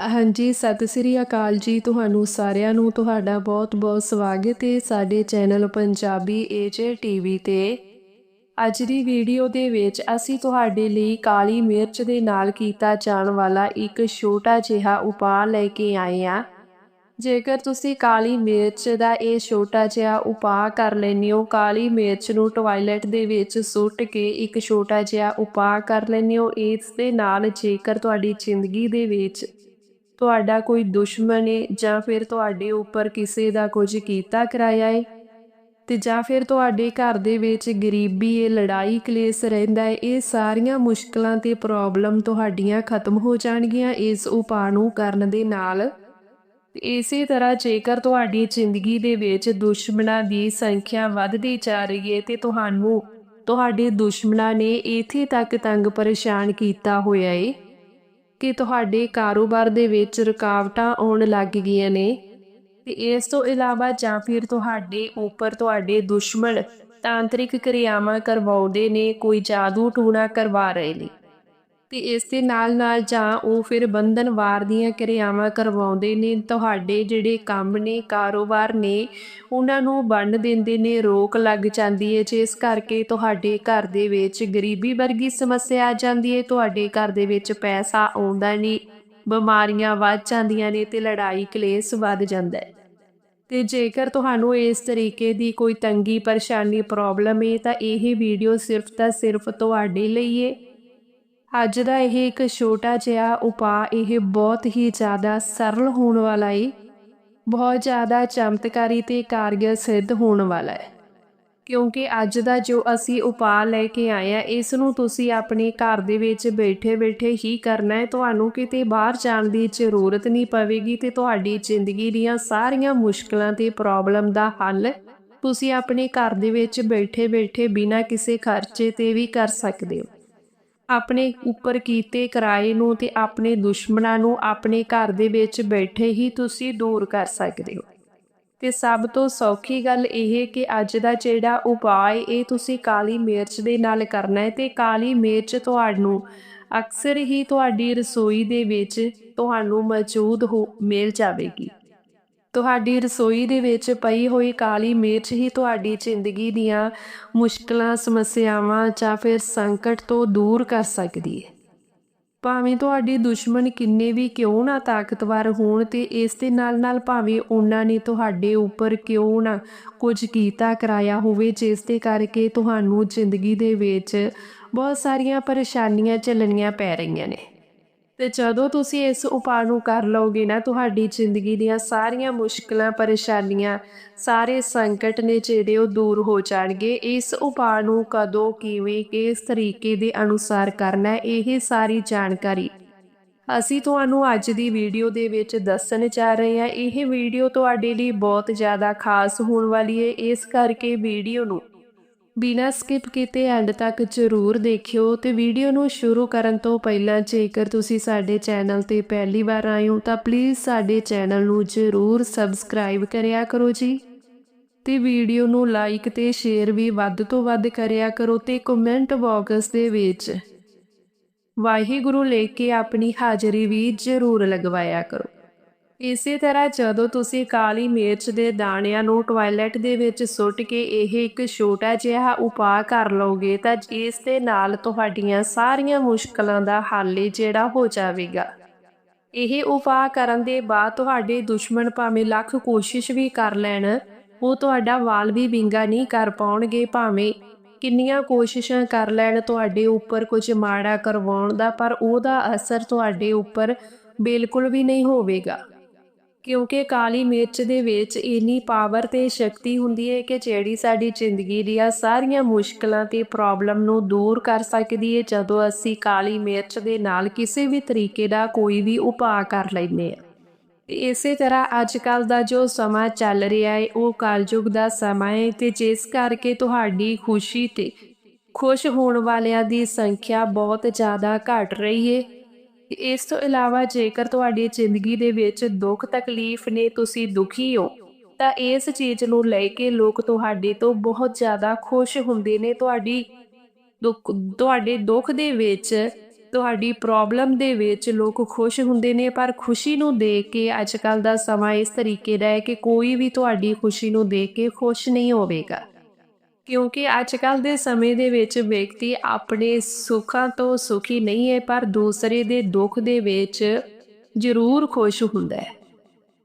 ਹਾਂਜੀ, ਸਤਿ ਸ੍ਰੀ ਅਕਾਲ ਜੀ ਤੁਹਾਨੂੰ ਸਾਰਿਆਂ ਨੂੰ। ਤੁਹਾਡਾ ਬਹੁਤ-ਬਹੁਤ ਸਵਾਗਤ ਹੈ ਸਾਡੇ ਚੈਨਲ ਪੰਜਾਬੀ ਏਜੇ ਟੀਵੀ ਤੇ। ਅੱਜ ਦੀ ਵੀਡੀਓ ਦੇ ਵਿੱਚ ਅਸੀਂ ਤੁਹਾਡੇ ਲਈ ਕਾਲੀ ਮਿਰਚ ਦੇ ਨਾਲ ਕੀਤਾ ਜਾਣ ਵਾਲਾ ਇੱਕ ਛੋਟਾ ਜਿਹਾ ਉਪਾਅ ਲੈ ਕੇ ਆਏ ਆ ਜੇਕਰ ਤੁਸੀਂ ਕਾਲੀ ਮਿਰਚ ਦਾ ਇਹ ਛੋਟਾ ਜਿਹਾ ਉਪਾਅ ਕਰ ਲੈਂਦੇ ਹੋ, ਕਾਲੀ ਮਿਰਚ ਨੂੰ ਟਾਇਲਟ ਦੇ ਵਿੱਚ ਸੁੱਟ ਕੇ ਇੱਕ ਛੋਟਾ ਜਿਹਾ ਉਪਾਅ ਕਰ ਲੈਂਦੇ ਹੋ। ਇਸ ਦੇ ਨਾਲ ਜੇਕਰ ਤੁਹਾਡੀ ਜ਼ਿੰਦਗੀ ਦੇ ਵਿੱਚ ਤੁਹਾਡਾ ਕੋਈ ਦੁਸ਼ਮਣ ਹੈ ਜਾਂ ਫਿਰ ਤੁਹਾਡੇ ਉੱਪਰ ਕਿਸੇ ਦਾ ਕੁਝ ਕੀਤਾ ਕਰਾਇਆ ਹੈ ਤੇ ਜਾਂ ਫਿਰ ਤੁਹਾਡੇ ਘਰ ਦੇ ਵਿੱਚ ਗਰੀਬੀ ਹੈ ਲੜਾਈ, ਕਲੇਸ਼ ਰਹਿੰਦਾ ਹੈ ਇਹ ਸਾਰੀਆਂ ਮੁਸ਼ਕਲਾਂ ਤੇ ਪ੍ਰੋਬਲਮ ਤੁਹਾਡੀਆਂ ਖਤਮ ਹੋ ਜਾਣਗੀਆਂ ਇਸ ਉਪਾਅ ਨੂੰ ਕਰਨ ਦੇ ਨਾਲ। ਇਸੇ ਤਰ੍ਹਾਂ ਜੇਕਰ ਤੁਹਾਡੀ ਜ਼ਿੰਦਗੀ ਦੇ ਵਿੱਚ ਦੁਸ਼ਮਣਾਂ ਦੀ ਸੰਖਿਆ ਵੱਧਦੀ ਜਾ ਰਹੀ ਹੈ ਤੇ ਤੁਹਾਨੂੰ, ਤੁਹਾਡੇ ਦੁਸ਼ਮਣਾਂ ਨੇ ਇੱਥੇ ਤੱਕ ਤੰਗ ਪਰੇਸ਼ਾਨ ਕੀਤਾ ਹੋਇਆ ਏ। ਕਿ ਤੁਹਾਡੇ ਕਾਰੋਬਾਰ ਦੇ ਵਿੱਚ ਰੁਕਾਵਟਾਂ ਆਉਣ ਲੱਗ ਗਈਆਂ ਨੇ ਤੇ ਇਸ ਤੋਂ ਇਲਾਵਾ ਜਾਂ ਫਿਰ ਤੁਹਾਡੇ ਉੱਪਰ ਤੁਹਾਡੇ ਦੁਸ਼ਮਣ ਤਾਂਤਰਿਕ ਕਿਰਿਆਵਾਂ ਕਰਵਾਉਂਦੇ ਨੇ, ਕੋਈ ਜਾਦੂ ਟੂਣਾ ਕਰਵਾ ਰਹੇ ਨੇ। ਤੇ ਇਸ ਦੇ ਨਾਲ ਨਾਲ ਜਾਂ ਉਹ ਫਿਰ ਬੰਧਨਵਾਰ ਦੀਆਂ ਕਿਰਿਆਵਾਂ ਕਰਵਾਉਂਦੇ ਨੇ, ਤੁਹਾਡੇ ਜਿਹੜੇ ਕੰਮ ਨੇ, ਕਾਰੋਬਾਰ ਨੇ, ਉਹਨਾਂ ਨੂੰ ਵੰਡ ਦਿੰਦੇ ਨੇ, ਰੋਕ ਲੱਗ ਜਾਂਦੀ ਹੈ ਜਿਸ ਕਰਕੇ ਤੁਹਾਡੇ ਘਰ ਦੇ ਵਿੱਚ ਗਰੀਬੀ ਵਰਗੀ ਸਮੱਸਿਆ ਆ ਜਾਂਦੀ ਹੈ ਤੁਹਾਡੇ ਘਰ ਦੇ ਵਿੱਚ ਪੈਸਾ ਆਉਂਦਾ ਨਹੀਂ ਬਿਮਾਰੀਆਂ ਵੱਧ ਜਾਂਦੀਆਂ ਨੇ ਤੇ ਲੜਾਈ ਕਲੇਸ਼ ਵੱਧ ਜਾਂਦਾ ਹੈ ਤੇ ਜੇਕਰ ਤੁਹਾਨੂੰ ਇਸ ਤਰੀਕੇ ਦੀ ਕੋਈ ਤੰਗੀ ਪਰੇਸ਼ਾਨੀ ਪ੍ਰੋਬਲਮ ਹੈ ਤਾਂ ਇਹ ਵੀਡੀਓ ਸਿਰਫ ਤਾਂ ਸਿਰਫ ਤੁਹਾਡੇ ਲਈ ਹੈ ਅੱਜ ਦਾ ਇਹ ਇੱਕ ਛੋਟਾ ਜਿਹਾ ਉਪਾਅ ਇਹ ਬਹੁਤ ਹੀ ਜ਼ਿਆਦਾ ਸਰਲ ਹੋਣ ਵਾਲਾ ਏ। ਬਹੁਤ ਜ਼ਿਆਦਾ ਚਮਤਕਾਰੀ ਤੇ ਕਾਰਗਰ ਸਿੱਧ ਹੋਣ ਵਾਲਾ ਹੈ ਕਿਉਂਕਿ ਅੱਜ ਦਾ ਜੋ ਅਸੀਂ ਉਪਾਅ ਲੈ ਕੇ ਆਏ ਆ, ਇਸ ਨੂੰ ਤੁਸੀਂ ਆਪਣੇ ਘਰ ਦੇ ਵਿੱਚ ਬੈਠੇ-ਬੈਠੇ ਹੀ ਕਰਨਾ ਹੈ ਤੁਹਾਨੂੰ ਕਿਤੇ ਬਾਹਰ ਜਾਣ ਦੀ ਜ਼ਰੂਰਤ ਨਹੀਂ ਪਵੇਗੀ ਤੇ ਤੁਹਾਡੀ ਜ਼ਿੰਦਗੀ ਦੀਆਂ ਸਾਰੀਆਂ ਮੁਸ਼ਕਲਾਂ ਤੇ ਪ੍ਰੋਬਲਮ ਦਾ ਹੱਲ ਤੁਸੀਂ ਆਪਣੇ ਘਰ ਦੇ ਵਿੱਚ ਬੈਠੇ-ਬੈਠੇ ਬਿਨਾਂ ਕਿਸੇ ਖਰਚੇ ਤੇ ਵੀ ਕਰ ਸਕਦੇ ਹੋ। ਆਪਣੇ ਉੱਪਰ ਕੀਤੇ ਕਿਰਾਏ ਨੂੰ ਤੇ ਆਪਣੇ ਦੁਸ਼ਮਣਾਂ ਨੂੰ ਆਪਣੇ ਘਰ ਦੇ ਵਿੱਚ ਬੈਠੇ ਹੀ ਤੁਸੀਂ ਦੂਰ ਕਰ ਸਕਦੇ ਹੋ। ਤੇ ਸਭ ਤੋਂ ਸੌਖੀ ਗੱਲ ਇਹ ਕਿ ਅੱਜ ਦਾ ਜਿਹੜਾ ਉਪਾਅ ਇਹ ਤੁਸੀਂ ਕਾਲੀ ਮਿਰਚ ਦੇ ਨਾਲ ਕਰਨਾ ਹੈ ਤੇ ਕਾਲੀ ਮਿਰਚ ਤੁਹਾਨੂੰ ਅਕਸਰ ਹੀ ਤੁਹਾਡੀ ਰਸੋਈ ਦੇ ਵਿੱਚ ਤੁਹਾਨੂੰ ਮੌਜੂਦ ਹੋ, ਮਿਲ ਜਾਵੇਗੀ। ਤੁਹਾਡੀ ਰਸੋਈ ਦੇ ਵਿੱਚ ਪਈ ਹੋਈ ਕਾਲੀ ਮਿਰਚ ਹੀ ਤੁਹਾਡੀ ਜ਼ਿੰਦਗੀ ਦੀਆਂ ਮੁਸ਼ਕਲਾਂ, ਸਮੱਸਿਆਵਾਂ ਜਾਂ ਫਿਰ ਸੰਕਟ ਤੋਂ ਦੂਰ ਕਰ ਸਕਦੀ ਹੈ। ਭਾਵੇਂ ਤੁਹਾਡੇ ਦੁਸ਼ਮਣ ਕਿੰਨੇ ਵੀ ਕਿਉਂ ਨਾ ਤਾਕਤਵਰ ਹੋਣ ਤੇ ਇਸ ਦੇ ਨਾਲ-ਨਾਲ ਭਾਵੇਂ ਉਹਨਾਂ ਨੇ ਤੁਹਾਡੇ ਉੱਪਰ ਕਿਉਂ ਨਾ ਕੁਝ ਕੀਤਾ, ਕਰਾਇਆ ਹੋਵੇ, ਜਿਸ ਦੇ ਕਰਕੇ ਤੁਹਾਨੂੰ ਜ਼ਿੰਦਗੀ ਦੇ ਵਿੱਚ ਬਹੁਤ ਸਾਰੀਆਂ ਪਰੇਸ਼ਾਨੀਆਂ ਝੱਲਣੀਆਂ ਪੈ ਰਹੀਆਂ ਨੇ। ਤੇ ਜਦੋਂ ਤੁਸੀਂ ਇਸ ਉਪਾਅ ਨੂੰ ਕਰ ਲਓਗੇ ਨਾ, ਤੁਹਾਡੀ ਜ਼ਿੰਦਗੀ ਦੀਆਂ ਸਾਰੀਆਂ ਮੁਸ਼ਕਲਾਂ, ਪਰੇਸ਼ਾਨੀਆਂ, ਸਾਰੇ ਸੰਕਟ ਨੇ ਜਿਹੜੇ ਉਹ ਦੂਰ ਹੋ ਜਾਣਗੇ। ਇਸ ਉਪਾਅ ਨੂੰ ਕਦੋਂ, ਕਿਵੇਂ, ਕਿਸ ਤਰੀਕੇ ਦੇ ਅਨੁਸਾਰ ਕਰਨਾ ਹੈ ਇਹ ਸਾਰੀ ਜਾਣਕਾਰੀ ਅਸੀਂ ਤੁਹਾਨੂੰ ਅੱਜ ਦੀ ਵੀਡੀਓ ਦੇ ਵਿੱਚ ਦੱਸਣ ਜਾ ਰਹੇ ਹਾਂ। ਇਹ ਵੀਡੀਓ ਤੁਹਾਡੇ ਲਈ ਬਹੁਤ ਜ਼ਿਆਦਾ ਖਾਸ ਹੋਣ ਵਾਲੀ ਹੈ। ਇਸ ਕਰਕੇ ਵੀਡੀਓ ਨੂੰ ਬਿਨਾਂ ਸਕਿਪ ਕੀਤੇ ਐਂਡ ਤੱਕ ਜ਼ਰੂਰ ਦੇਖਿਓ ਤੇ ਵੀਡੀਓ ਨੂੰ ਸ਼ੁਰੂ ਕਰਨ ਤੋਂ ਪਹਿਲਾਂ ਜੇਕਰ ਤੁਸੀਂ ਸਾਡੇ ਚੈਨਲ ਤੇ ਪਹਿਲੀ ਵਾਰ ਆਏ ਹੋ ਤਾਂ ਪਲੀਜ਼ ਸਾਡੇ ਚੈਨਲ ਨੂੰ ਜ਼ਰੂਰ ਸਬਸਕ੍ਰਾਈਬ ਕਰਿਆ ਕਰੋ ਜੀ। ਤੇ ਵੀਡੀਓ ਨੂੰ ਲਾਈਕ ਤੇ ਸ਼ੇਅਰ ਵੀ ਵੱਧ ਤੋਂ ਵੱਧ ਕਰਿਆ ਕਰੋ ਤੇ ਕਮੈਂਟ ਬਾਕਸ ਦੇ ਵਿੱਚ ਵਾਹਿਗੁਰੂ ਲੈ ਕੇ ਆਪਣੀ ਹਾਜ਼ਰੀ ਵੀ ਜ਼ਰੂਰ ਲਗਵਾਇਆ ਕਰੋ। ਇਸੇ ਤਰ੍ਹਾਂ ਜਦੋਂ ਤੁਸੀਂ ਕਾਲੀ ਮਿਰਚ ਦੇ ਦਾਣਿਆਂ ਨੂੰ ਟਾਇਲਟ ਦੇ ਵਿੱਚ ਸੁੱਟ ਕੇ ਇਹ ਇੱਕ ਛੋਟਾ ਜਿਹਾ ਉਪਾਅ ਕਰ ਲਓਗੇ ਤਾਂ ਇਸ ਦੇ ਨਾਲ ਤੁਹਾਡੀਆਂ ਸਾਰੀਆਂ ਮੁਸ਼ਕਲਾਂ ਦਾ ਹੱਲ ਜਿਹੜਾ ਹੋ ਜਾਵੇਗਾ। ਇਹ ਉਪਾਅ ਕਰਨ ਦੇ ਬਾਅਦ ਤੁਹਾਡੇ ਦੁਸ਼ਮਣ ਭਾਵੇਂ ਲੱਖ ਕੋਸ਼ਿਸ਼ ਵੀ ਕਰ ਲੈਣ, ਉਹ ਤੁਹਾਡਾ ਵਾਲ ਵੀ ਵਿੰਗਾ ਨਹੀਂ ਕਰ ਪਾਉਣਗੇ, ਭਾਵੇਂ ਕਿੰਨੀਆਂ ਕੋਸ਼ਿਸ਼ਾਂ ਕਰ ਲੈਣ ਤੁਹਾਡੇ ਉੱਪਰ ਕੁਝ ਮਾੜਾ ਕਰਵਾਉਣ ਦਾ, ਪਰ ਉਹਦਾ ਅਸਰ ਤੁਹਾਡੇ ਉੱਪਰ ਬਿਲਕੁਲ ਵੀ ਨਹੀਂ ਹੋਵੇਗਾ। ਕਿਉਂਕਿ ਕਾਲੀ ਮਿਰਚ ਦੇ ਵਿੱਚ ਇੰਨੀ ਪਾਵਰ ਤੇ ਸ਼ਕਤੀ ਹੁੰਦੀ ਹੈ ਕਿ ਜਿਹੜੀ ਸਾਡੀ ਜ਼ਿੰਦਗੀ ਦੀਆਂ ਸਾਰੀਆਂ ਮੁਸ਼ਕਲਾਂ ਤੇ ਪ੍ਰੋਬਲਮ ਨੂੰ ਦੂਰ ਕਰ ਸਕਦੀ ਹੈ, ਜਦੋਂ ਅਸੀਂ ਕਾਲੀ ਮਿਰਚ ਦੇ ਨਾਲ ਕਿਸੇ ਵੀ ਤਰੀਕੇ ਦਾ ਕੋਈ ਵੀ ਉਪਾਅ ਕਰ ਲੈਂਦੇ ਹਾਂ। ਇਸੇ ਤਰ੍ਹਾਂ ਅੱਜ ਕੱਲ ਦਾ ਜੋ ਸਮਾਂ ਚੱਲ ਰਿਹਾ ਹੈ, ਉਹ ਕਲਯੁਗ ਦਾ ਸਮਾਂ ਹੈ ਤੇ ਜਿਸ ਕਰਕੇ ਤੁਹਾਡੀ ਖੁਸ਼ੀ ਤੇ ਖੁਸ਼ ਹੋਣ ਵਾਲਿਆਂ ਦੀ ਸੰਖਿਆ ਬਹੁਤ ਜ਼ਿਆਦਾ ਘਟ ਰਹੀ ਹੈ। ਇਸ ਤੋਂ ਇਲਾਵਾ ਜੇਕਰ ਤੁਹਾਡੀ ਜ਼ਿੰਦਗੀ ਦੇ ਵਿੱਚ ਦੁੱਖ ਤਕਲੀਫ ਨੇ, ਤੁਸੀਂ ਦੁਖੀ ਹੋ, ਤਾਂ ਇਸ ਚੀਜ਼ ਨੂੰ ਲੈ ਕੇ ਲੋਕ ਤੁਹਾਡੇ ਤੋਂ ਬਹੁਤ ਜ਼ਿਆਦਾ ਖੁਸ਼ ਹੁੰਦੇ ਨੇ। ਤੁਹਾਡੀ ਦੁੱਖ, ਤੁਹਾਡੇ ਦੁੱਖ ਦੇ ਵਿੱਚ, ਤੁਹਾਡੀ ਪ੍ਰੋਬਲਮ ਦੇ ਵਿੱਚ ਲੋਕ ਖੁਸ਼ ਹੁੰਦੇ ਨੇ, ਪਰ ਖੁਸ਼ੀ ਨੂੰ ਦੇਖ ਕੇ ਅੱਜ ਕੱਲ ਦਾ ਸਮਾਂ ਇਸ ਤਰੀਕੇ ਦਾ ਹੈ ਕਿ ਕੋਈ ਵੀ ਤੁਹਾਡੀ ਖੁਸ਼ੀ ਨੂੰ ਦੇਖ ਕੇ ਖੁਸ਼ ਨਹੀਂ ਹੋਵੇਗਾ। ਕਿਉਂਕਿ ਅੱਜ ਕੱਲ ਦੇ ਸਮੇਂ ਦੇ ਵਿੱਚ ਵਿਅਕਤੀ ਆਪਣੇ ਸੁੱਖਾਂ ਤੋਂ ਸੁਖੀ ਨਹੀਂ ਹੈ, ਪਰ ਦੂਸਰੇ ਦੇ ਦੁੱਖ ਦੇ ਵਿੱਚ ਜ਼ਰੂਰ ਖੁਸ਼ ਹੁੰਦਾ ਹੈ।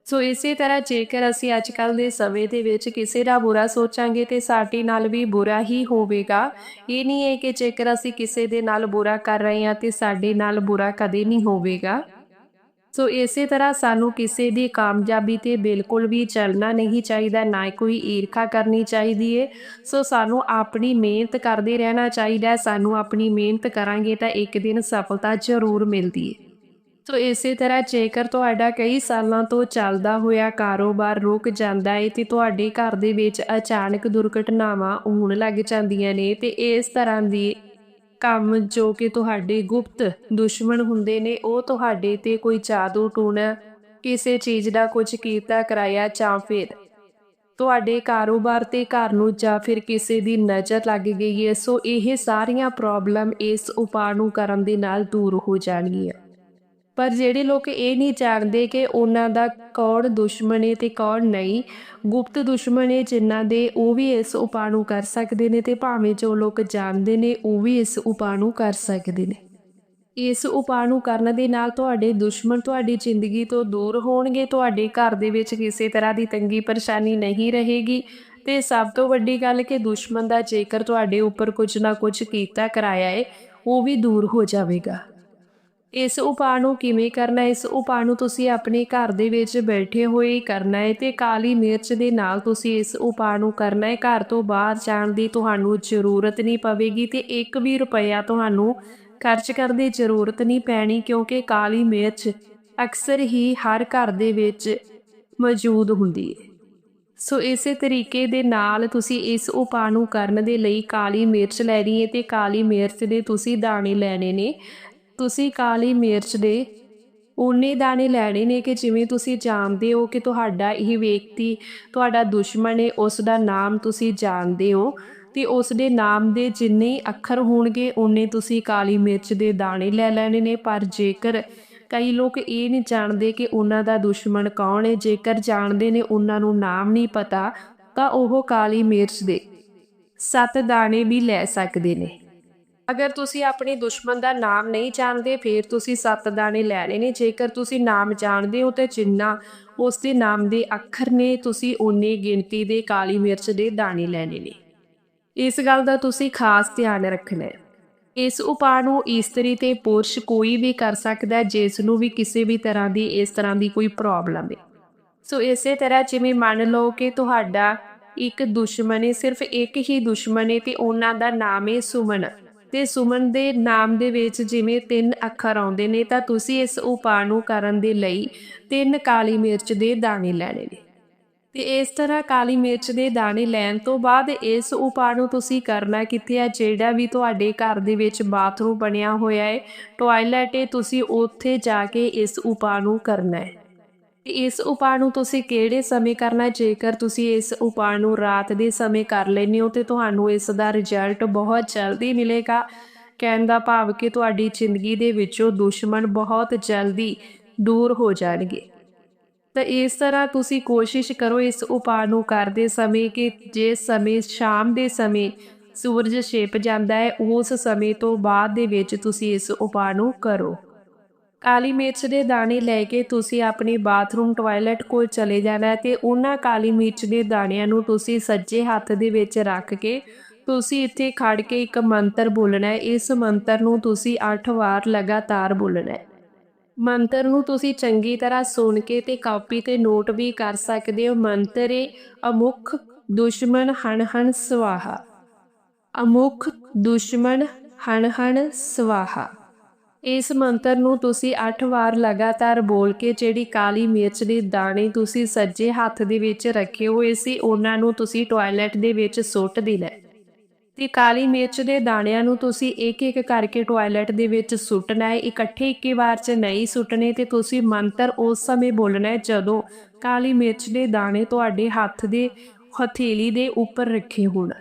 ਸੋ ਇਸੇ ਤਰ੍ਹਾਂ ਜੇਕਰ ਅਸੀਂ ਅੱਜ ਕੱਲ ਦੇ ਸਮੇਂ ਦੇ ਵਿੱਚ ਕਿਸੇ ਦਾ ਬੁਰਾ ਸੋਚਾਂਗੇ ਤੇ ਸਾਡੇ ਨਾਲ ਵੀ ਬੁਰਾ ਹੀ ਹੋਵੇਗਾ। ਇਹ ਨਹੀਂ ਹੈ ਕਿ ਜੇਕਰ ਅਸੀਂ ਕਿਸੇ ਦੇ ਨਾਲ ਬੁਰਾ ਕਰ ਰਹੇ ਹਾਂ ਤੇ ਸਾਡੇ ਨਾਲ ਬੁਰਾ ਕਦੇ ਨਹੀਂ ਹੋਵੇਗਾ। ਸੋ ਇਸੇ ਤਰ੍ਹਾਂ ਸਾਨੂੰ ਕਿਸੇ ਦੀ ਕਾਮਯਾਬੀ ਤੇ ਬਿਲਕੁਲ ਵੀ ਚੱਲਣਾ ਨਹੀਂ ਚਾਹੀਦਾ, ਨਾ ਕੋਈ ਈਰਖਾ ਕਰਨੀ ਚਾਹੀਦੀ ਏ। ਸੋ ਸਾਨੂੰ ਆਪਣੀ ਮਿਹਨਤ ਕਰਦੇ ਰਹਿਣਾ ਚਾਹੀਦਾ, ਸਾਨੂੰ ਆਪਣੀ ਮਿਹਨਤ ਕਰਾਂਗੇ ਤਾਂ ਇੱਕ ਦਿਨ ਸਫਲਤਾ ਜ਼ਰੂਰ ਮਿਲਦੀ ਏ। ਸੋ ਇਸੇ ਤਰ੍ਹਾਂ ਜੇਕਰ ਤੁਹਾਡਾ ਕਈ ਸਾਲਾਂ ਤੋਂ ਚੱਲਦਾ ਹੋਇਆ ਕਾਰੋਬਾਰ ਰੁਕ ਜਾਂਦਾ ਹੈ ਤੇ ਤੁਹਾਡੇ ਘਰ ਦੇ ਵਿੱਚ ਅਚਾਨਕ ਦੁਰਘਟਨਾਵਾਂ ਹੋਣ ਲੱਗ ਜਾਂਦੀਆਂ ਨੇ ਤੇ ਇਸ ਤਰ੍ਹਾਂ ਦੀ ਕੰਮ ਜੋ ਕਿ ਤੁਹਾਡੇ ਗੁਪਤ ਦੁਸ਼ਮਣ ਹੁੰਦੇ ਨੇ, ਉਹ ਤੁਹਾਡੇ ਤੇ ਕੋਈ ਜਾਦੂ ਟੂਣਾ, ਕਿਸੇ ਚੀਜ਼ ਦਾ ਕੁਝ ਕੀਤਾ, ਕਰਾਇਆ ਜਾਂ ਫਿਰ ਤੁਹਾਡੇ ਕਾਰੋਬਾਰ ਤੇ ਘਰ ਨੂੰ ਜਾਂ ਫਿਰ ਕਿਸੇ ਦੀ ਨਜ਼ਰ ਲੱਗ ਗਈ ਹੈ, ਸੋ ਇਹ ਸਾਰੀਆਂ ਪ੍ਰੋਬਲਮ ਇਸ ਉਪਾਅ ਨੂੰ ਕਰਨ ਦੇ ਨਾਲ ਦੂਰ ਹੋ ਜਾਣਗੀਆਂ। ਪਰ ਜਿਹੜੇ ਲੋਕ ਇਹ ਨਹੀਂ ਜਾਣਦੇ ਕਿ ਉਹਨਾਂ ਦਾ ਕੌਣ ਦੁਸ਼ਮਣ ਹੈ ਤੇ ਕੌਣ ਨਹੀਂ, ਗੁਪਤ ਦੁਸ਼ਮਣ ਹੈ ਜਿਨ੍ਹਾਂ ਦੇ ਉਹ ਵੀ ਇਸ ਉਪਾਅ ਨੂੰ ਕਰ ਸਕਦੇ ਨੇ ਤੇ ਭਾਵੇਂ ਜੋ ਲੋਕ ਜਾਣਦੇ ਨੇ ਉਹ ਵੀ ਇਸ ਉਪਾਅ ਨੂੰ ਕਰ ਸਕਦੇ ਨੇ। ਇਸ ਉਪਾਅ ਨੂੰ ਕਰਨ ਦੇ ਨਾਲ ਤੁਹਾਡੇ ਦੁਸ਼ਮਣ ਤੁਹਾਡੀ ਜ਼ਿੰਦਗੀ ਤੋਂ ਦੂਰ ਹੋਣਗੇ, ਤੁਹਾਡੇ ਘਰ ਦੇ ਵਿੱਚ ਕਿਸੇ ਤਰ੍ਹਾਂ ਦੀ ਤੰਗੀ ਪਰੇਸ਼ਾਨੀ ਨਹੀਂ ਰਹੇਗੀ ਤੇ ਸਭ ਤੋਂ ਵੱਡੀ ਗੱਲ ਕਿ ਦੁਸ਼ਮਣ ਦਾ ਜੇਕਰ ਤੁਹਾਡੇ ਉੱਪਰ ਕੁਝ ਨਾ ਕੁਝ ਕੀਤਾ ਕਰਾਇਆ ਹੈ ਉਹ ਵੀ ਦੂਰ ਹੋ ਜਾਵੇਗਾ। ਇਸ ਉਪਾਅ ਨੂੰ ਕਿਵੇਂ ਕਰਨਾ ਹੈ? ਇਸ ਉਪਾਅ ਨੂੰ ਤੁਸੀਂ ਆਪਣੇ ਘਰ ਦੇ ਵਿੱਚ ਬੈਠੇ ਹੋਏ ਕਰਨਾ ਹੈ ਤੇ ਕਾਲੀ ਮਿਰਚ ਦੇ ਨਾਲ ਤੁਸੀਂ ਇਸ ਉਪਾਅ ਨੂੰ ਕਰਨਾ ਹੈ। ਘਰ ਤੋਂ ਬਾਹਰ ਜਾਣ ਦੀ ਤੁਹਾਨੂੰ ਜ਼ਰੂਰਤ ਨਹੀਂ ਪਵੇਗੀ ਤੇ 1 ਵੀ ਰੁਪਇਆ ਤੁਹਾਨੂੰ ਖਰਚ ਕਰਨ ਦੀ ਜ਼ਰੂਰਤ ਨਹੀਂ ਪੈਣੀ ਕਿਉਂਕਿ ਕਾਲੀ ਮਿਰਚ ਅਕਸਰ ਹੀ ਹਰ ਘਰ ਦੇ ਵਿੱਚ ਮੌਜੂਦ ਹੁੰਦੀ ਹੈ। ਸੋ ਇਸੇ ਤਰੀਕੇ ਦੇ ਨਾਲ ਤੁਸੀਂ ਇਸ ਉਪਾਅ ਨੂੰ ਕਰਨ ਦੇ ਲਈ ਕਾਲੀ ਮਿਰਚ ਲੈਣੀ ਹੈ ਤੇ ਕਾਲੀ ਮਿਰਚ ਦੇ ਤੁਸੀਂ ਦਾਣੇ ਲੈਣੇ ਨੇ। ਤੁਸੀਂ ਕਾਲੀ ਮਿਰਚ ਦੇ ਉਨੇ ਦਾਣੇ ਲੈਣੇ ਨੇ ਕਿ ਜਿਵੇਂ ਤੁਸੀਂ ਜਾਣਦੇ ਹੋ ਕਿ ਤੁਹਾਡਾ ਇਹ ਵਿਅਕਤੀ, ਤੁਹਾਡਾ ਦੁਸ਼ਮਣ ਹੈ ਉਸ ਦਾ ਨਾਮ ਤੁਸੀਂ ਜਾਣਦੇ ਹੋ ਤੇ ਉਸ ਦੇ ਨਾਮ ਦੇ ਜਿੰਨੇ ਅੱਖਰ ਹੋਣਗੇ ਉਨੇ ਤੁਸੀਂ ਕਾਲੀ ਮਿਰਚ ਦੇ ਦਾਣੇ ਲੈ ਲੈਣੇ ਨੇ। ਪਰ ਜੇਕਰ ਕਈ ਲੋਕ ਇਹ ਨਹੀਂ ਜਾਣਦੇ ਕਿ ਉਹਨਾਂ ਦਾ ਦੁਸ਼ਮਣ ਕੌਣ ਹੈ, ਜੇਕਰ ਜਾਣਦੇ ਨੇ ਉਹਨਾਂ ਨੂੰ ਨਾਮ ਨਹੀਂ ਪਤਾ, ਤਾਂ ਉਹ ਕਾਲੀ ਮਿਰਚ ਦੇ ਸੱਤ ਦਾਣੇ ਵੀ ਲੈ ਸਕਦੇ ਨੇ। ਅਗਰ ਤੁਸੀਂ ਆਪਣੇ ਦੁਸ਼ਮਣ ਦਾ ਨਾਮ ਨਹੀਂ ਜਾਣਦੇ, ਫਿਰ ਤੁਸੀਂ ਸੱਤ ਦਾਣੇ ਲੈਣੇ ਨੇ। ਜੇਕਰ ਤੁਸੀਂ ਨਾਮ ਜਾਣਦੇ ਹੋ ਤੇ ਜਿੰਨਾ ਉਸ ਦੇ ਨਾਮ ਦੇ ਅੱਖਰ ਨੇ, ਤੁਸੀਂ ਓਨੀ ਗਿਣਤੀ ਦੇ ਕਾਲੀ ਮਿਰਚ ਦੇ ਦਾਣੇ ਲੈਣੇ ਨੇ। ਇਸ ਗੱਲ ਦਾ ਤੁਸੀਂ ਖਾਸ ਧਿਆਨ ਰੱਖਣਾ ਹੈ। ਇਸ ਉਪਾਅ ਨੂੰ ਇਸਤਰੀ ਤੇ ਪੁਰਸ਼ ਕੋਈ ਵੀ ਕਰ ਸਕਦਾ ਹੈ, ਜਿਸ ਨੂੰ ਵੀ ਕਿਸੇ ਵੀ ਤਰ੍ਹਾਂ ਦੀ, ਇਸ ਤਰ੍ਹਾਂ ਦੀ ਕੋਈ ਪ੍ਰੋਬਲਮ ਹੈ। ਸੋ ਇਸੇ ਤਰ੍ਹਾਂ ਜਿਵੇਂ ਮੰਨ ਲਓ ਕਿ ਤੁਹਾਡਾ ਇੱਕ ਦੁਸ਼ਮਣ ਹੈ, ਸਿਰਫ ਇੱਕ ਹੀ ਦੁਸ਼ਮਣ ਹੈ ਤੇ ਉਹਨਾਂ ਦਾ ਨਾਮ ਹੈ ਸੁਮਨ। ਤੇ ਸੁਮਨ ਦੇ ਨਾਮ ਦੇ ਵਿੱਚ ਜਿਵੇਂ ਤਿੰਨ ਅੱਖਰ ਆਉਂਦੇ ਨੇ, ਤਾਂ ਤੁਸੀਂ ਇਸ ਉਪਾਅ ਨੂੰ ਕਰਨ ਦੇ ਲਈ ਤਿੰਨ ਕਾਲੀ ਮਿਰਚ ਦੇ ਦਾਣੇ ਲੈਣੇ ਨੇ। ਤੇ ਇਸ ਤਰ੍ਹਾਂ ਕਾਲੀ ਮਿਰਚ ਦੇ ਦਾਣੇ ਲੈਣ ਤੋਂ ਬਾਅਦ ਇਸ ਉਪਾਅ ਨੂੰ ਤੁਸੀਂ ਕਰਨਾ ਕਿੱਥੇ ਆ? ਜਿਹੜਾ ਵੀ ਤੁਹਾਡੇ ਘਰ ਦੇ ਵਿੱਚ ਬਾਥਰੂਮ ਬਣਿਆ ਹੋਇਆ ਹੈ, ਟਾਇਲਟ ਹੈ, ਤੁਸੀਂ ਉੱਥੇ ਜਾ ਕੇ ਇਸ ਉਪਾਅ ਨੂੰ ਕਰਨਾ ਹੈ। ਇਸ ਉਪਾਅ ਨੂੰ ਤੁਸੀਂ ਕਿਹੜੇ ਸਮੇਂ ਕਰਨਾ ਜੇਕਰ ਤੁਸੀਂ ਇਸ ਉਪਾਅ ਨੂੰ ਰਾਤ ਦੇ ਸਮੇਂ ਕਰ ਲੈਂਦੇ ਹੋ, ਤੇ ਤੁਹਾਨੂੰ ਇਸ ਦਾ ਰਿਜ਼ਲਟ ਬਹੁਤ ਜਲਦੀ ਮਿਲੇਗਾ। ਕਹਿਣ ਦਾ ਭਾਵ ਕਿ ਤੁਹਾਡੀ ਜ਼ਿੰਦਗੀ ਦੇ ਵਿੱਚੋਂ ਦੁਸ਼ਮਣ ਬਹੁਤ ਜਲਦੀ ਦੂਰ ਹੋ ਜਾਣਗੇ। ਤਾਂ ਇਸ ਤਰ੍ਹਾਂ ਤੁਸੀਂ ਕੋਸ਼ਿਸ਼ ਕਰੋ ਇਸ ਉਪਾਅ ਨੂੰ ਕਰਦੇ ਸਮੇਂ ਕਿ ਜੇ ਸਮੇਂ ਸ਼ਾਮ ਦੇ ਸਮੇਂ ਸੂਰਜ ਛਿਪ ਜਾਂਦਾ ਹੈ, ਉਸ ਸਮੇਂ ਤੋਂ ਬਾਅਦ ਦੇ ਵਿੱਚ ਤੁਸੀਂ ਇਸ ਉਪਾਅ ਨੂੰ ਕਰੋ। ਕਾਲੀ ਮਿਰਚ ਦੇ ਦਾਣੇ ਲੈ ਕੇ ਤੁਸੀਂ ਆਪਣੀ ਬਾਥਰੂਮ ਟਾਇਲਟ ਕੋਲ ਚਲੇ ਜਾਣਾ ਹੈ ਤੇ ਉਹਨਾਂ ਕਾਲੀ ਮਿਰਚ ਦੇ ਦਾਣਿਆਂ ਨੂੰ ਤੁਸੀਂ ਸੱਜੇ ਹੱਥ ਦੇ ਵਿੱਚ ਰੱਖ ਕੇ ਤੁਸੀਂ ਇੱਥੇ ਖੜ ਕੇ ਇੱਕ ਮੰਤਰ ਬੋਲਣਾ ਹੈ। ਇਸ ਮੰਤਰ ਨੂੰ ਤੁਸੀਂ 8 ਵਾਰ ਲਗਾਤਾਰ ਬੋਲਣਾ ਹੈ। ਮੰਤਰ ਨੂੰ ਤੁਸੀਂ ਚੰਗੀ ਤਰ੍ਹਾਂ ਸੁਣ ਕੇ ਤੇ ਕਾਪੀ ਤੇ ਨੋਟ ਵੀ ਕਰ ਸਕਦੇ ਹੋ। ਮੰਤਰ ਏ ਅਮੁਖ ਦੁਸ਼ਮਣ ਹਣ ਹਣ ਸਵਾਹਾ। ਅਮੁਖ ਦੁਸ਼ਮਣ ਹਣ ਹਣ ਸਵਾਹਾ। ਇਸ ਮੰਤਰ ਨੂੰ ਤੁਸੀਂ 8 ਵਾਰ ਲਗਾਤਾਰ ਬੋਲ ਕੇ ਜਿਹੜੀ ਕਾਲੀ ਮਿਰਚ ਦੇ ਦਾਣੇ ਤੁਸੀਂ ਸੱਜੇ ਹੱਥ ਦੇ ਵਿੱਚ ਰੱਖੇ ਹੋਏ ਸੀ, ਉਹਨਾਂ ਨੂੰ ਤੁਸੀਂ ਟਾਇਲਟ ਦੇ ਵਿੱਚ ਸੁੱਟ ਦੇਣਾ ਹੈ। ਤੇ ਕਾਲੀ ਮਿਰਚ ਦੇ ਦਾਣਿਆਂ ਨੂੰ ਤੁਸੀਂ ਇੱਕ ਇੱਕ ਕਰਕੇ ਟਾਇਲਟ ਦੇ ਵਿੱਚ ਸੁੱਟਣਾ ਹੈ ਇਕੱਠੇ ਇੱਕੇ ਵਾਰ 'ਚ ਨਹੀਂ ਸੁੱਟਣੇ ਤੇ ਤੁਸੀਂ ਮੰਤਰ ਉਸ ਸਮੇਂ ਬੋਲਣਾ ਹੈ ਜਦੋਂ ਕਾਲੀ ਮਿਰਚ ਦੇ ਦਾਣੇ ਤੁਹਾਡੇ ਹੱਥ ਦੇ ਹਥੇਲੀ ਦੇ ਉੱਪਰ ਰੱਖੇ ਹੋਣ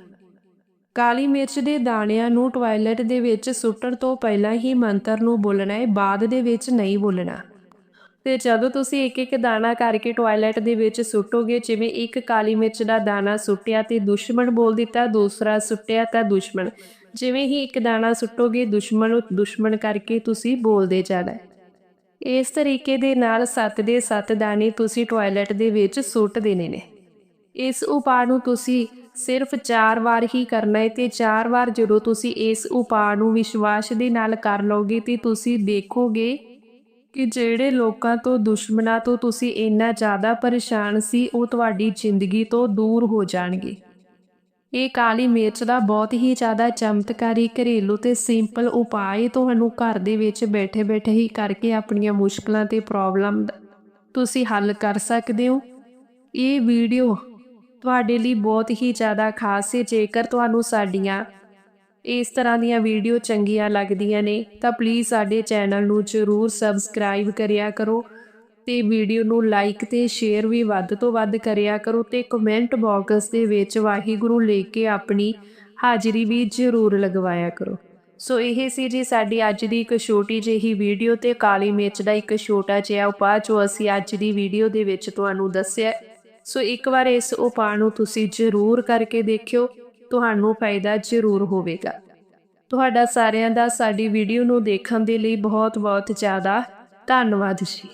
ਕਾਲੀ ਮਿਰਚ ਦੇ ਦਾਣਿਆਂ ਨੂੰ ਟਾਇਲਟ ਦੇ ਵਿੱਚ ਸੁੱਟਣ ਤੋਂ ਪਹਿਲਾਂ ਹੀ ਮੰਤਰ ਨੂੰ ਬੋਲਣਾ ਹੈ, ਬਾਅਦ ਦੇ ਵਿੱਚ ਨਹੀਂ ਬੋਲਣਾ। ਤੇ ਜਦੋਂ ਤੁਸੀਂ ਇੱਕ ਇੱਕ ਦਾਣਾ ਕਰਕੇ ਟਾਇਲਟ ਦੇ ਵਿੱਚ ਸੁੱਟੋਗੇ, ਜਿਵੇਂ ਇੱਕ ਕਾਲੀ ਮਿਰਚ ਦਾ ਦਾਣਾ ਸੁੱਟਿਆ ਤੇ ਦੁਸ਼ਮਣ ਬੋਲ ਦਿੱਤਾ, ਦੂਸਰਾ ਸੁੱਟਿਆ ਤਾਂ ਦੁਸ਼ਮਣ। ਜਿਵੇਂ ਹੀ ਇੱਕ ਦਾਣਾ ਸੁੱਟੋਗੇ, ਦੁਸ਼ਮਣ ਦੁਸ਼ਮਣ ਕਰਕੇ ਤੁਸੀਂ ਬੋਲਦੇ ਜਾਣਾ ਇਸ ਤਰੀਕੇ ਦੇ ਨਾਲ ਸੱਤ ਦੇ ਸੱਤ ਦਾਣੇ ਤੁਸੀਂ ਟਾਇਲਟ ਦੇ ਵਿੱਚ ਸੁੱਟ ਦੇਣੇ ਨੇ। ਇਸ ਉਪਾਅ ਨੂੰ ਤੁਸੀਂ ਸਿਰਫ 4 ਵਾਰ ਹੀ ਕਰਨਾ ਹੈ ਤੇ 4 ਵਾਰ ਜਦੋਂ ਤੁਸੀਂ ਇਸ ਉਪਾਅ ਨੂੰ ਵਿਸ਼ਵਾਸ ਦੇ ਨਾਲ ਕਰ ਲਓਗੇ ਤੇ ਤੁਸੀਂ ਦੇਖੋਗੇ ਕਿ ਜਿਹੜੇ ਲੋਕਾਂ ਤੋਂ ਦੁਸ਼ਮਣਾਂ ਤੋਂ ਤੁਸੀਂ ਇੰਨਾ ਜ਼ਿਆਦਾ ਪਰੇਸ਼ਾਨ ਸੀ, ਉਹ ਤੁਹਾਡੀ ਜ਼ਿੰਦਗੀ ਤੋਂ ਦੂਰ ਹੋ ਜਾਣਗੇ। ਇਹ ਕਾਲੀ ਮਿਰਚ ਦਾ ਬਹੁਤ ਹੀ ਜ਼ਿਆਦਾ ਚਮਤਕਾਰੀ ਘਰੇਲੂ ਤੇ ਸਿੰਪਲ ਉਪਾਅ ਤੁਹਾਨੂੰ ਘਰ ਦੇ ਵਿੱਚ ਬੈਠੇ-ਬੈਠੇ ਹੀ ਕਰਕੇ ਆਪਣੀਆਂ ਮੁਸ਼ਕਲਾਂ ਤੇ ਪ੍ਰੋਬਲਮ ਤੁਸੀਂ ਹੱਲ ਕਰ ਸਕਦੇ ਹੋ। ਇਹ ਵੀਡੀਓ ਤੁਹਾਡੇ ਲਈ ਬਹੁਤ ਹੀ ਜ਼ਿਆਦਾ ਖਾਸ ਹੈ। ਜੇਕਰ ਤੁਹਾਨੂੰ ਸਾਡੀਆਂ ਇਸ ਤਰ੍ਹਾਂ ਦੀਆਂ ਵੀਡੀਓ ਚੰਗੀਆਂ ਲੱਗਦੀਆਂ ਨੇ, ਤਾਂ ਪਲੀਜ਼ ਸਾਡੇ ਚੈਨਲ ਨੂੰ ਜ਼ਰੂਰ ਸਬਸਕ੍ਰਾਈਬ ਕਰਿਆ ਕਰੋ ਤੇ ਵੀਡੀਓ ਨੂੰ ਲਾਈਕ ਤੇ ਸ਼ੇਅਰ ਵੀ ਵੱਧ ਤੋਂ ਵੱਧ ਕਰਿਆ ਕਰੋ ਤੇ ਕਮੈਂਟ ਬਾਕਸ ਦੇ ਵਿੱਚ ਵਾਹਿਗੁਰੂ ਲੈ ਕੇ ਆਪਣੀ ਹਾਜ਼ਰੀ ਵੀ ਜ਼ਰੂਰ ਲਗਵਾਇਆ ਕਰੋ। ਸੋ ਇਹ ਸੀ ਜੀ ਸਾਡੀ ਅੱਜ ਦੀ ਇੱਕ ਛੋਟੀ ਜਿਹੀ ਵੀਡੀਓ ਤੇ ਕਾਲੀ ਮਿਰਚ ਦਾ ਇੱਕ ਛੋਟਾ ਜਿਹਾ ਉਪਾਅ ਜੋ ਅਸੀਂ ਅੱਜ ਦੀ ਵੀਡੀਓ ਦੇ ਵਿੱਚ ਤੁਹਾਨੂੰ ਦੱਸਿਆ। ਸੋ ਇੱਕ ਵਾਰ ਇਸ ਉਪਾਅ ਨੂੰ ਤੁਸੀਂ ਜ਼ਰੂਰ ਕਰਕੇ ਦੇਖਿਓ, ਤੁਹਾਨੂੰ ਫਾਇਦਾ ਜ਼ਰੂਰ ਹੋਵੇਗਾ। ਤੁਹਾਡਾ ਸਾਰਿਆਂ ਦਾ ਸਾਡੀ ਵੀਡੀਓ ਨੂੰ ਦੇਖਣ ਦੇ ਲਈ ਬਹੁਤ ਬਹੁਤ ਜ਼ਿਆਦਾ ਧੰਨਵਾਦ ਜੀ।